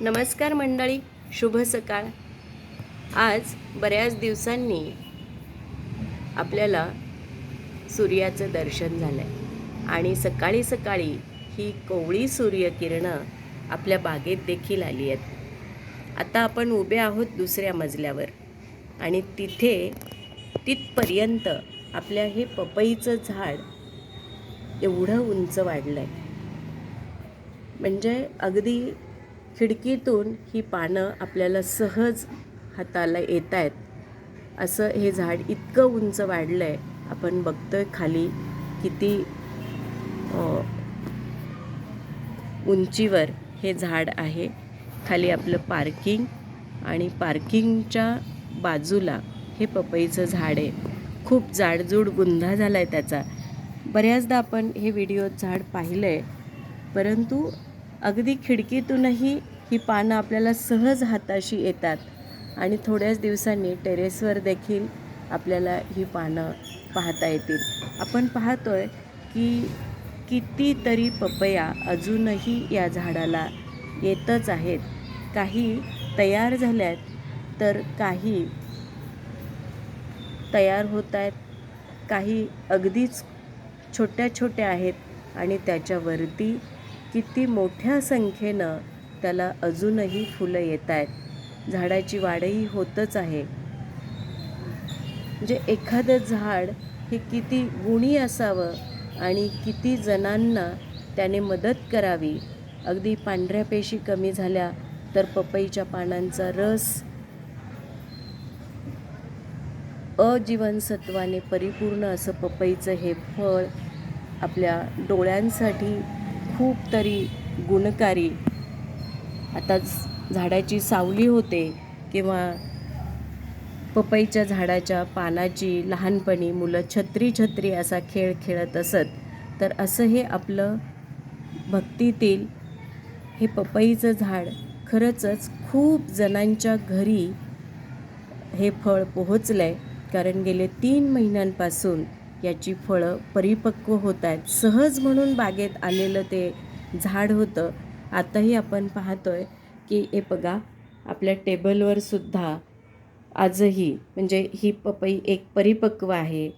नमस्कार मंडळी शुभ सकाळ. आज बऱ्याच दिवसांनी आपल्याला सूर्याचं दर्शन झालं आहे आणि सकाळी सकाळी ही कोवळी सूर्यकिरणं आपल्या बागेत देखील आली आहेत. आता आपण उभे आहोत दुसऱ्या मजल्यावर आणि तिथे तिथपर्यंत आपल्या हे पपईचं झाड एवढं उंच वाढलं आहे म्हणजे अगदी खिडकीतून ही पानं आपल्याला सहज हाताला येत आहेत असं हे झाड इतकं उंच वाढलं आहे आपण बघतो आहे खाली किती उंचीवर हे झाड आहे. खाली आपलं पार्किंग आणि पार्किंगच्या बाजूला हे पपईचं झाड आहे. खूप जाडजूड गुंधा झाला आहे त्याचा. बऱ्याचदा आपण हे व्हिडिओ झाड पाहिलं आहे परंतु अगदी खिडकीतूनही ही पानं आपल्याला सहज हाताशी येतात. आणि थोड्याच दिवसांनी टेरेसवर देखील आपल्याला ही पानं पाहता येतील. आपण पाहतो आहे की कितीतरी पपया अजूनही या झाडाला येतच आहेत. काही तयार झाल्यात तर काही तयार होत आहेत काही अगदीच छोट्या छोट्या आहेत आणि त्याच्यावरती किती मोठ्या संख्येनं त्याला अजूनही फुलं येत आहेत. झाडाची वाढही होतच आहे. म्हणजे एखादं झाड हे किती गुणी असावं आणि किती जणांना त्याने मदत करावी. अगदी पांढऱ्या पेशी कमी झाल्या तर पपईच्या पानांचा रस अजीवनसत्वाने परिपूर्ण असं पपईचं हे फळ आपल्या डोळ्यांसाठी खूप तरी गुणकारी. आता झाडाची सावली होते किंवा पपईच्या झाडाच्या पानाची लहानपणी मुलं छत्री छत्री असा खेळ खेळत असत तर असं हे आपलं भक्तीतील हे पपईचं झाड खरंचच खूप जणांच्या घरी हे फळ पोहोचलं आहे कारण गेले तीन महिन्यांपासून याची फळं परिपक्व होत आहेत. सहज म्हणून बागेत आलेलं ते झाड होतं. आताही आपण पाहतोय की हे बघा आपल्या टेबलवर सुद्धा आजही म्हणजे ही पपई एक परिपक्व आहे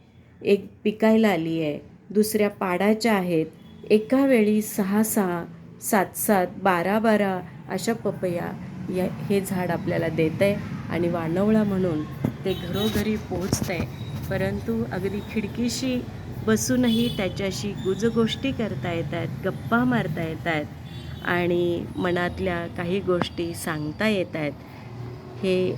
एक पिकायला आली आहे. दुसऱ्या पाडाच्या आहेत. एका वेळी सहा सहा सात सात बारा बारा अशा पपया या हे झाड आपल्याला देत आहे आणि वानवळा म्हणून ते घरोघरी पोहोचतं आहे परंतु अगदी खिडकीशी बसूनही त्याच्याशी गुजगोष्टी करता येतात गप्पा मारता येत आहेत आणि मनातल्या काही गोष्टी सांगता येत आहेत हे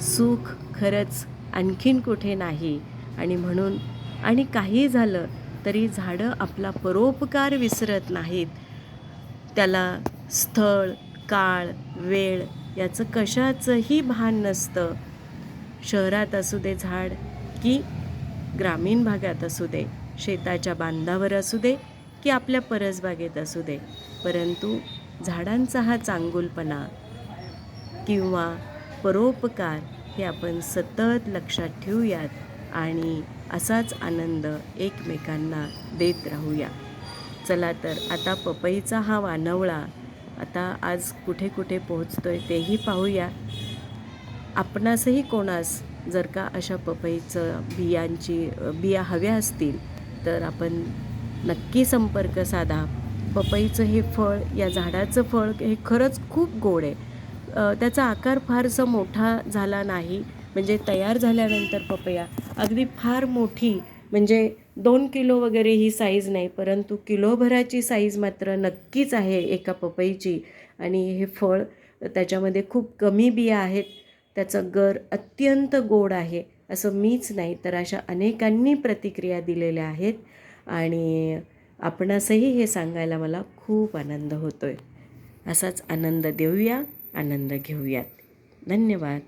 सुख खरंच आणखीन कुठे नाही आणि म्हणून आणि काही झालं तरी झाडं आपला परोपकार विसरत नाहीत. त्याला स्थळ काळ वेळ याचं कशाचंही भान नसतं. शहरात असू दे झाड की ग्रामीण भागात असू दे शेताच्या बांधावर असू दे की आपल्या परसबागेत असू दे परंतु झाडांचा हा चांगुलपणा किंवा परोपकार हे आपण सतत लक्षात ठेवूयात आणि असाच आनंद एकमेकांना देत राहूया. चला तर आता पपईचा हा वानवळा आता आज कुठे कुठे पोहोचतोय तेही पाहूया. आपणासही कोणास जर का अशा पपईचं बियांची बिया हव्या असतील तर आपण नक्की संपर्क साधा. पपईचं हे फळ या झाडाचं फळ हे खरंच खूप गोड आहे. त्याचा आकार फारसा मोठा झाला नाही. म्हणजे तयार झाल्यानंतर पपया अगदी फार मोठी म्हणजे दोन किलो वगैरे ही साईज नाही परंतु किलोभराची साईज मात्र नक्कीच आहे एका पपईची. आणि हे फळ त्याच्यामध्ये खूप कमी बिया आहेत. त्याचं गर अत्यंत गोड आहे असं मीच नाही तर अशा अनेकांनी प्रतिक्रिया दिलेल्या आहेत. आणि आपणासही हे सांगायला मला खूप आनंद होतो आहे असाच आनंद देऊया आनंद घेऊयात. धन्यवाद.